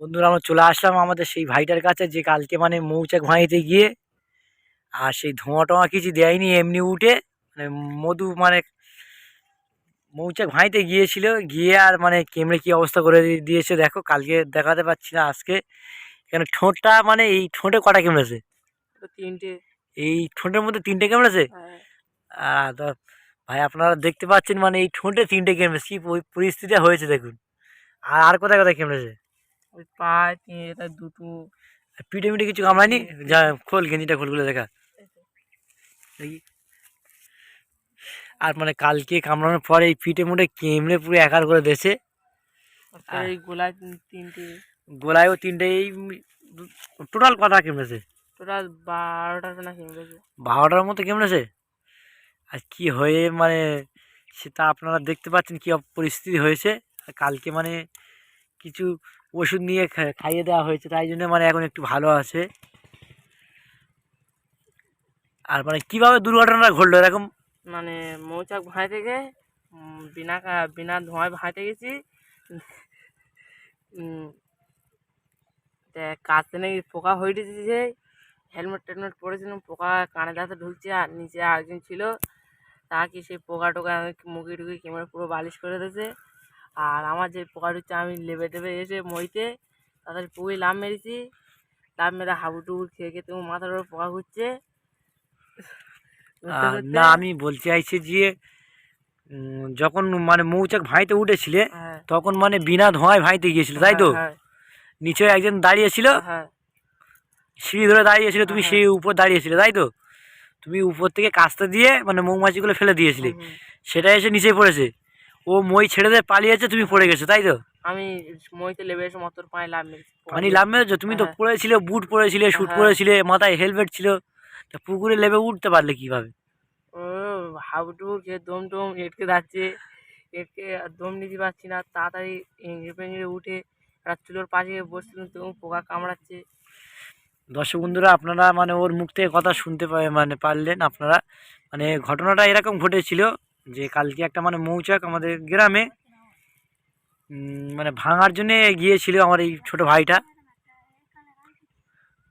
বন্ধুরা আমরা চলে আসলাম আমাদের সেই ভাইটার কাছে যে কালকে মানে মৌচাক ভাঁইতে গিয়ে আর সেই ধোঁয়া টোঁয়া কিছু দেয়নি এমনি উঠে মানে মধু মানে মৌচাক ভাঁইতে গিয়েছিল গিয়ে আর মানে কেমড়ে কী অবস্থা করে দিয়েছে দেখো কালকে দেখাতে পাচ্ছি না আজকে। কেন ঠোঁটটা মানে এই ঠোঁটে কটা কেমড়েছে তিনটে। এই ঠোঁটের মধ্যে তিনটে কেমড়েছে হ্যাঁ, আর ভাই আপনারা দেখতে পাচ্ছেন মানে এই ঠোঁটে তিনটে কেমড়েছে কী পরি- পরিস্থিতি হয়েছে দেখুন। আর আর কোথায় কোথায় কেমড়েছে ওই পায়ে তিন এটা দুটো। পিঠে মিঠে কিছু কামড়ায়নি যা খোল গেঞ্জিটা খোলগুলো দেখা। দেখি। আর মানে কালকে কামড়ানোর পরে এই পিঠে মুঠে কেমড়ে পুরো একার করে দিয়েছে গোলায় তিন- তিনটে। গোলায়ও তিনটে এই টোটাল কটা কেমড়েছে টোটাল বারোটা না কেমড়েছে বারোটার মতো কেমড়েছে আর কি হয়ে মানে সেটা আপনারা দেখতে পাচ্ছেন কী পরিস্থিতি হয়েছে। কালকে মানে কিছু ওষুধ নিয়ে খাইয়ে দেওয়া হয়েছে তাই জন্য মানে এখন একটু ভালো আছে। আর মানে কীভাবে দুর্ঘটনাটা ঘটলো এরকম? মানে মৌচাক ভাঁই থেকে বিনা বিনা ধোঁয়ায় ভাঁইতে গেছি উম, তা কাছে নাকি পোকা হয়ে দিয়েছে হেলমেট টেলমেট পরেছিলাম পোকা কানে দাঁতে ঢুকছে আর নিচে আরেকজন ছিল। তা কি সেই পোকা টোকা মুখে টুকে কেমন পুরো বালিশ করে দিয়েছে। আর আমার যে পোকা ঢুকছে আমি লেবে টেবে এসে মইতে তাড়াতাড়ি পুকুরে লাভ মেরেছি। লাভ মেরে হাবুডুবু খেয়ে খেয়ে তোমার মাথার উপর পোকা ঘুরছে। না আমি বলতে চাইছি যে যখন মানে মৌচাক ভাইতে উঠেছিলে হ্যাঁ। তখন মানে বিনা ধোঁয়ায় ভাইতে গিয়েছিল তাই তো? হ্যাঁ নিচে একজন দাঁড়িয়েছিল হ্যাঁ সিঁড়ি ধরে দাঁড়িয়েছিল তুমি হ্যাঁ। সেই উপর দাঁড়িয়েছিলে তাই তো? তুমি উপর থেকে কাস্তে দিয়ে মানে মৌমাছিগুলো ফেলে দিয়েছিলে। সেটা এসে নিচে পড়েছে। ও মই ছেড়ে দিয়ে পালিয়েছে তুমি পড়ে গেছো তাই তো? আমি মইতে লেবে এসে মতর পায়ে লাভ মেরেছি মানে লাভ মেরেছো তুমি তো হ্যাঁ। পড়েছিলে বুট পরেছিলে শুট হ্যাঁ। পরেছিলে মাথায় হেলমেট ছিল তা পুকুরে লেবে উঠতে পারলে কীভাবে? ও হাবুডুবু খেয়ে দম টম এটকে যাচ্ছে এটকে আর দম নিতে পারছি না তাড়াতাড়ি এঁঙড়ে পেঙড়ে উঠে একটা চুলোর পাশে বসছিলাম তখন পোকা কামড়াচ্ছে। দর্শক বন্ধুরা আপনারা মানে ওর মুখ থেকে কথা শুনতে পা- মানে পারলেন আপনারা। মানে ঘটনাটা এরকম ঘটেছিল যে কালকে একটা মানে মৌচাক আমাদের গ্রামে মানে ভাঙার জন্যে গিয়েছিল আমার এই ছোট ভাইটা।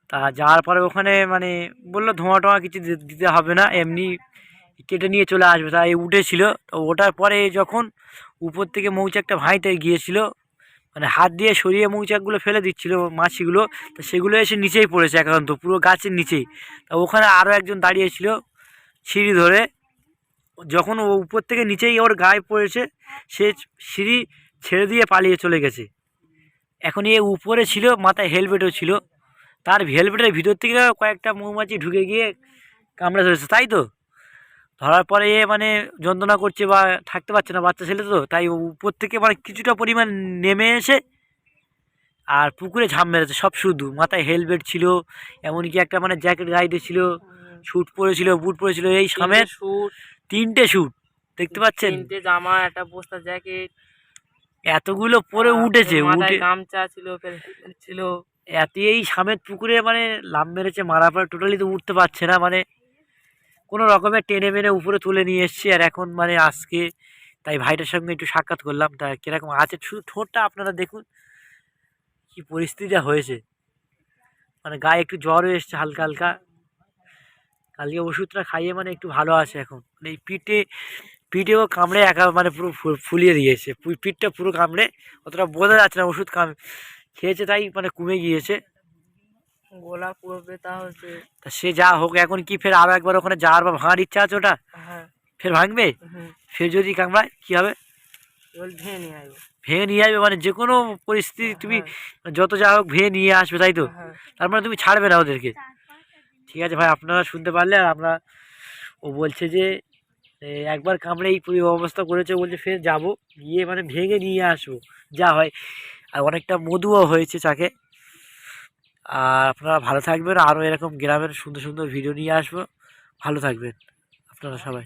তা যাওয়ার পরে ওখানে মানে বলল ধোঁয়া টোঁয়া কিছু দিতে হবে না, এমনি কেটে নিয়ে চলে আসবে। তাই উঠেছিল। তো ওঠার পরে যখন উপর থেকে মৌচাকটা ভাইতে গিয়েছিল মানে হাত দিয়ে সরিয়ে মৌচাকগুলো ফেলে দিচ্ছিল মাছিগুলো, তা সেগুলো এসে নিচেই পড়েছে একান্ত, পুরো গাছের নিচেই। তা ওখানে আরও একজন দাঁড়িয়েছিল সিঁড়ি ধরে। যখন ও উপর থেকে নিচেই ওর গায়ে পড়েছে সে সিঁড়ি ছেড়ে দিয়ে পালিয়ে চলে গেছে। এখন এ উপরে ছিল মাথায় হেলমেটও ছিল। তার হেলমেটের ভিতর থেকে কয়েকটা মৌমাছি ঢুকে গিয়ে কামড়ে ধরেছে তাই তো? ধরার পরে এ মানে যন্ত্রণা করছে বা থাকতে পারছে না বাচ্চা ছেলে তো তাই ও উপর থেকে মানে কিছুটা পরিমাণ নেমে এসে আর পুকুরে ঝাঁপ মেরেছে সব শুধু। মাথায় হেলমেট ছিল এমনকি একটা মানে জ্যাকেট গাইতে ছিল শ্যুট পরেছিল বুট পরেছিল এই শুট তিনটে শ্যুট দেখতে পাচ্ছেন? তিনটে জামা একটা বস্তা জ্যাকেট। এতগুলো পরে উঠেছে উঠে গামছা ছিল ছিল। এত এই সামেত পুকুরে মানে লাভ মেরেছে মারা পরে টোটালি তো উঠতে পারছে না মানে কোনো রকমের টেনে মেনে উপরে তুলে নিয়ে এসছে আর এখন মানে আজকে তাই ভাইটার সঙ্গে একটু সাক্ষাৎ করলাম তা কীরকম আছে? শুধু ঠোঁটটা আপনারা দেখুন কি পরিস্থিতিটা হয়েছে। মানে গায়ে একটু জ্বরও এসছে হালকা হালকা। কালকে ওষুধটা খাইয়ে মানে একটু ভালো আছে এখন। মানে এই পিঠে পিঠেও কামড়ে একা মানে পুরো ফুলিয়ে দিয়েছে। পিঠটা পুরো কামড়ে অতটা বোঝা যাচ্ছে না ওষুধ কাম খেয়েছে তাই মানে কমে গিয়েছে। গোলা পুরো বেতা হচ্ছে। তা সে যা হোক এখন কি ফের আরও একবার ওখানে যাওয়ার বা ভাঙার ইচ্ছা আছে ওটা? হ্যাঁ। ফের ভাঙবে? ফের যদি কামড়ায় কী হবে? ভেঙে নিয়ে আসব। ভেঙে নিয়ে আসবে মানে যে কোনো পরিস্থিতি তুমি যত যা হোক ভেঙে নিয়ে আসবে তাই তো? হ্যাঁ। তার মানে তুমি ছাড়বে না ওদেরকে। ঠিক আছে ভাই, আপনারা শুনতে পারলে আর আমরা, ও বলছে যে একবার কামড়ে এই পুরো অবস্থা করেছে বলছে, ফের যাব, গিয়ে মানে ভেঙে নিয়ে আসব, যা হয়। আর অনেকটা মধুও হয়েছে চাকে। আর আপনারা ভালো থাকবেন, আরও এরকম গ্রামের সুন্দর সুন্দর ভিডিও নিয়ে আসব। ভালো থাকবেন আপনারা সবাই।